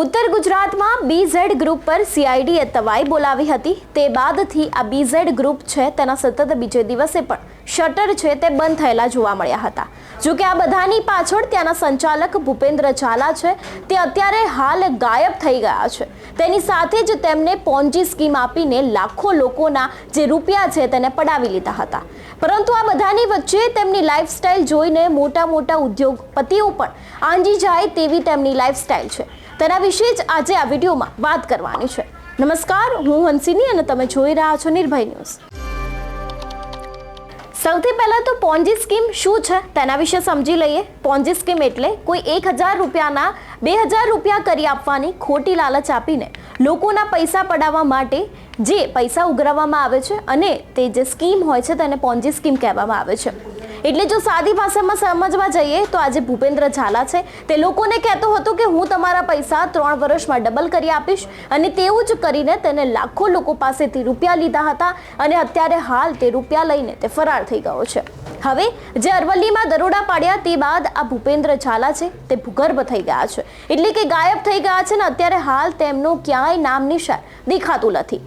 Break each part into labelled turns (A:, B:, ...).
A: ઉત્તર ગુજરાતમાં BZ group પર સીઆઈડીએ તવાઈ બોલાવી હતી. તે બાદથી આ બીઝેડ ગ્રુપ છે તેના સતત બીજે દિવસે પણ શટર છે તે બંધ થયેલા જોવા મળ્યા હતા. જોકે આ બધાની પાછળ ત્યાંના સંચાલક ભૂપેન્દ્ર ઝાલા છે. તે અત્યારે હાલ ગાયબ થઈ ગયા છે. તેની સાથે જ તેમને પોન્જી સ્કીમ આપીને લાખો લોકોના જે રૂપિયા છે તેને પડાવી લીધા હતા. પરંતુ આ બધાની વચ્ચે તેમની લાઇફસ્ટાઇલ જોઈને મોટા મોટા ઉદ્યોગપતિઓ પણ આંજી જાય તેવી તેમની લાઇફસ્ટાઇલ છે. તેના વિશે જ આજે આ વિડીયોમાં વાત કરવાની છે. નમસ્કાર, હું હંસિની અને તમે જોઈ રહ્યા છો નિર્ભય ન્યૂઝ. સૌથી પહેલાં તો પોન્જી સ્કીમ શું છે તેના વિશે સમજી લઈએ. પોન્જી સ્કીમ એટલે કોઈ એક હજાર રૂપિયાના બે હજાર રૂપિયા કરી આપવાની ખોટી લાલચ આપીને લોકોના પૈસા પડાવવા માટે જે પૈસા ઉઘરાવવામાં આવે છે અને તે જે સ્કીમ હોય છે તેને પોન્જી સ્કીમ કહેવામાં આવે છે. એટલે જો સાદી ભાષામાં સમજવા જઈએ તો આજે ભૂપેન્દ્ર ઝાલા છે. તે લોકોને કહેતો હતો કે હું તમારા પૈસા ત્રણ વર્ષમાં ડબલ કરી આપીશ અને તેવું જ કરીને તેને લાખો લોકો પાસેથી રૂપિયા લીધા હતા અને અત્યારે હાલ તે રૂપિયા લઈને તે ફરાર થઈ ગયો છે. હવે જે અરવલ્લીમાં દરોડા પાડ્યા તે બાદ આ ભૂપેન્દ્ર ઝાલા છે તે ભૂગર્ભ થઈ ગયા છે. એટલે કે ગાયબ થઈ ગયા છે ને અત્યારે હાલ તેમનું ક્યાંય નામ નિશાન દેખાતું નથી.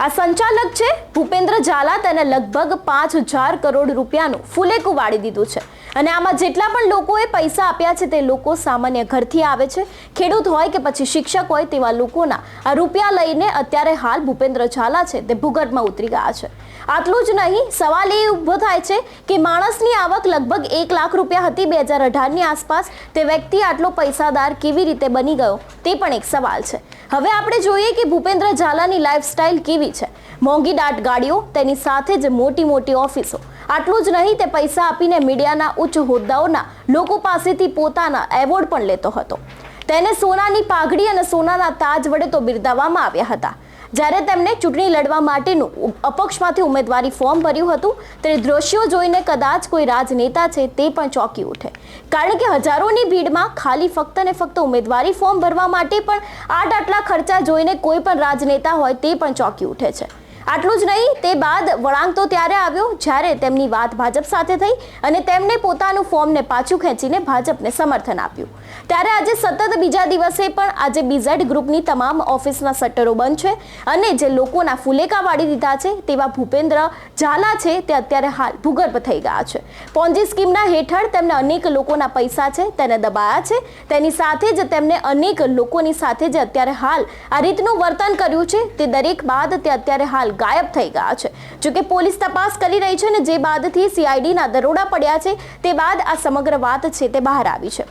A: આ સંચાલક છે ભૂપેન્દ્ર ઝાલા તેને લગભગ પાંચ હજાર કરોડ રૂપિયાનું ફુલેકું વાળી દીધું છે. અને આમાં જેટલા પણ લોકોએ પૈસા આપ્યા છે તે લોકો સામાન્ય ઘરથી આવે છે. ખેડૂત હોય કે પછી શિક્ષક હોય તેવા લોકોના આ રૂપિયા લઈને અત્યારે હાલ ભૂપેન્દ્ર ઝાલા છે તે ભૂગર્ભમાં ઉતરી ગયા છે. આટલું જ નહીં, સવાલ એ ઊભો થાય છે કે માણસની આવક લગભગ એક લાખ રૂપિયા હતી બે હજાર અઢારની આસપાસ. તે વ્યક્તિ આટલો પૈસાદાર કેવી રીતે બની ગયો? તે પણ એક સવાલ છે. હવે આપણે જોઈએ કે ભૂપેન્દ્ર ઝાલાની લાઈફસ્ટાઈલ કેવી છે. મોંઘી દાટ ગાડીઓ, તેની સાથે જ મોટી મોટી ઓફિસો. આટલું જ નહીં, તે પૈસા આપીને મીડિયાના ઉચ્ચ હોદ્દાઓના લોકો પાસેથી પોતાના એવોર્ડ પણ લેતો હતો. તેને સોનાની પાઘડી અને સોનાના તાજ વડે તો બિરદાવવામાં આવ્યા હતા. જ્યારે તેમણે ચૂંટણી લડવા માટેનું અપક્ષમાંથી ઉમેદવારી ફોર્મ ભર્યું હતું તે દ્રશ્યો જોઈને કદાચ કોઈ રાજનેતા છે તે પણ ચોંકી ઉઠે. કારણ કે હજારોની ભીડમાં ખાલી ફક્ત ને ફક્ત ઉમેદવારી ફોર્મ ભરવા માટે પણ આટ આટલા ખર્ચા જોઈને કોઈ પણ રાજનેતા હોય તે પણ ચોંકી ઉઠે છે. આટલું જ નહીં, તે બાદ વળાંક તો ત્યારે આવ્યો જ્યારે તેમની વાત ભાજપ સાથે થઈ અને તેમણે પોતાનું ફોર્મને પાછું ખેંચીને ભાજપને સમર્થન આપ્યું. ત્યારે આજે સતત બીજા દિવસે પણ આજે બીઝેડ ગ્રુપની તમામ ઓફિસના શટરો બંધ છે અને જે લોકોના ફુલેકા વાળી દીધા છે તેવા ભૂપેન્દ્ર ઝાલા છે તે અત્યારે હાલ ભૂગર્ભ થઈ ગયા છે. પોન્જી સ્કીમના હેઠળ તેમને અનેક લોકોના પૈસા છે, તેને દબાયા છે. તેની સાથે જ તેમને અનેક લોકોની સાથે જે અત્યારે હાલ આ રીતનું વર્તન કર્યું છે. તે દરેક બાદ તે અત્યારે હાલ ગાયબ થઈ ગયા છે. જોકે પોલીસ તપાસ કરી રહી છે અને જે બાદથી સીઆઈડીના દરોડા પડ્યા છે, તે બાદ આ સમગ્ર વાત છે તે બહાર આવી છે.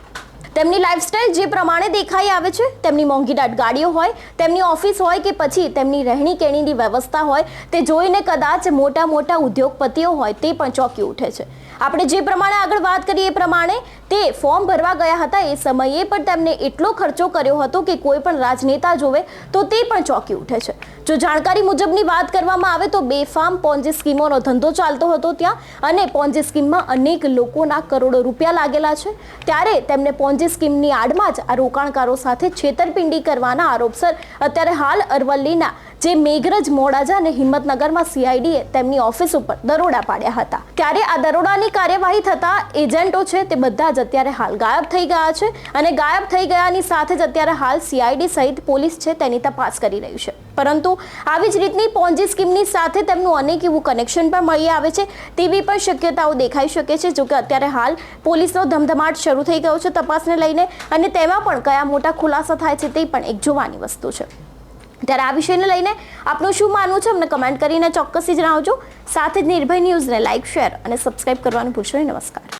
A: તેમની લાઇફસ્ટાઇલ જે પ્રમાણે દેખાઈ આવે છે, તેમની મોંઘીદાટ ગાડીઓ હોય, તેમની ઓફિસ હોય કે પછી તેમની રહેણી કેણીની વ્યવસ્થા હોય, તે જોઈને કદાચ મોટા મોટા ઉદ્યોગપતિઓ હોય તે પણ ચોંકી ઉઠે છે. આપણે જે પ્રમાણે આગળ વાત કરીએ એ પ્રમાણે તે ફોર્મ ભરવા ગયા હતા એ સમયે પણ તેમને એટલો ખર્ચો કર્યો હતો કે કોઈ પણ રાજનેતા જોવે તો તે પણ ચોંકી ઉઠે છે. જો જાણકારી મુજબની વાત કરવામાં આવે તો બેફામ પોન્જી સ્કીમોનો ધંધો ચાલતો હતો ત્યાં અને પોન્જી સ્કીમમાં અનેક લોકોના કરોડો રૂપિયા લાગેલા છે. ત્યારે તેમને પોન્જી સ્કીમની આડમાં જ આ રોકાણકારો સાથે છેતરપિંડી કરવાના આરોપસર અત્યારે હાલ અરવલ્લીના જે મેઘરજ મોડાજા અને હિંમતનગરમાં સીઆઈડીએ તેમની ઓફિસ ઉપર દરોડા પાડ્યા હતા. ત્યારે આ દરોડાની કાર્યવાહી થતા એજન્ટો છે તે બધા જ અત્યારે હાલ ગાયબ થઈ ગયા છે અને ગાયબ થઈ ગયાની સાથે જ અત્યારે હાલ સીઆઈડી સહિત પોલીસ છે તેની તપાસ કરી રહી છે. પરંતુ આવી જ રીતની પોન્જી સ્કીમની સાથે તેમનું અનેક એવું કનેક્શન પણ મળી આવે છે. તેવી પણ શક્યતાઓ દેખાઈ શકે છે. જોકે અત્યારે હાલ પોલીસનો ધમધમાટ શરૂ થઈ ગયો છે તપાસને લઈને અને તેમાં પણ કયા મોટા ખુલાસા થાય છે તે પણ એક જોવાની વસ્તુ છે. ત્યારે આ વિષયને લઈને આપનું શું માનવું છે અમને કમેન્ટ કરીને ચોક્કસથી જણાવજો. સાથે જ નિર્ભય ન્યૂઝને લાઇક શેર અને સબસ્ક્રાઇબ કરવાનું ભૂલશો નહીં. નમસ્કાર.